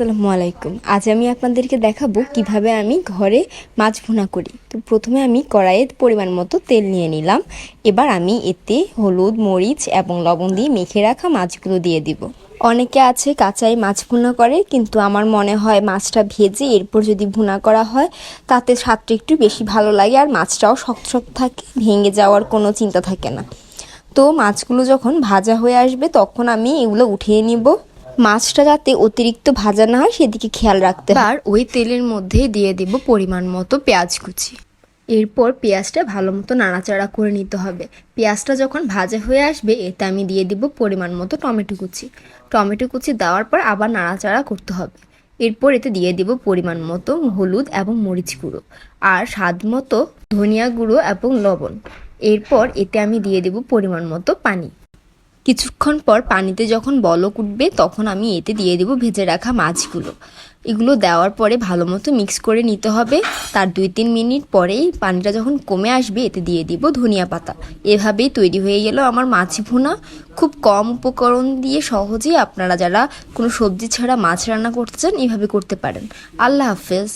আসসালামু আলাইকুম। আজ আমি আপনাদেরকে দেখাবো কীভাবে আমি ঘরে মাছ ভুনা করি। তো প্রথমে আমি কড়াইয়ে পরিমাণ মতো তেল নিয়ে নিলাম। এবার আমি এতে হলুদ, মরিচ এবং লবণ দিয়ে মেখে রাখা মাছগুলো দিয়ে দিব। অনেকে আছে কাঁচাই মাছ ভুনা করে, কিন্তু আমার মনে হয় মাছটা ভেজে এরপর যদি ভুনা করা হয়, তাতে স্বাদটা একটু বেশি ভালো লাগে আর মাছটাও শক্ত শক্ত থাকে, ভেঙে যাওয়ার কোনো চিন্তা থাকে না। তো মাছগুলো যখন ভাজা হয়ে আসবে, তখন আমি এগুলো উঠিয়ে নিব। মাছটা যাতে অতিরিক্ত ভাজা না হয়, সেদিকে খেয়াল রাখতে আর ওই তেলের মধ্যে দিয়ে দিব পরিমাণ মতো পেঁয়াজ কুচি। এরপর পেঁয়াজটা ভালো মতো নাড়াচাড়া করে নিতে হবে। পেঁয়াজটা যখন ভাজা হয়ে আসবে, এতে আমি দিয়ে দিব পরিমাণ মতো টমেটো কুচি। টমেটো কুচি দেওয়ার পর আবার নাড়াচাড়া করতে হবে। এরপর এতে দিয়ে দিব পরিমাণ মতো হলুদ এবং মরিচ গুঁড়ো আর স্বাদ মতো ধনিয়া গুঁড়ো এবং লবণ। এরপর এতে আমি দিয়ে দেব পরিমাণ মতো পানি। কিছুক্ষণ পর পানিতে যখন বলক উঠবে, তখন আমি এতে দিয়ে দেব ভেজে রাখা মাছগুলো। এগুলো দেওয়ার পরে ভালো মতো মিক্স করে নিতে হবে। তার দুই তিন মিনিট পরেই পানিটা যখন কমে আসবে, এতে দিয়ে দিব ধনিয়া পাতা। এভাবেই তৈরি হয়ে গেল আমার মাছ ভুনা। খুব কম উপকরণ দিয়ে সহজেই আপনারা যারা কোনো সবজি ছাড়া মাছ রান্না করতে চান, এভাবে করতে পারেন। আল্লাহ হাফেজ।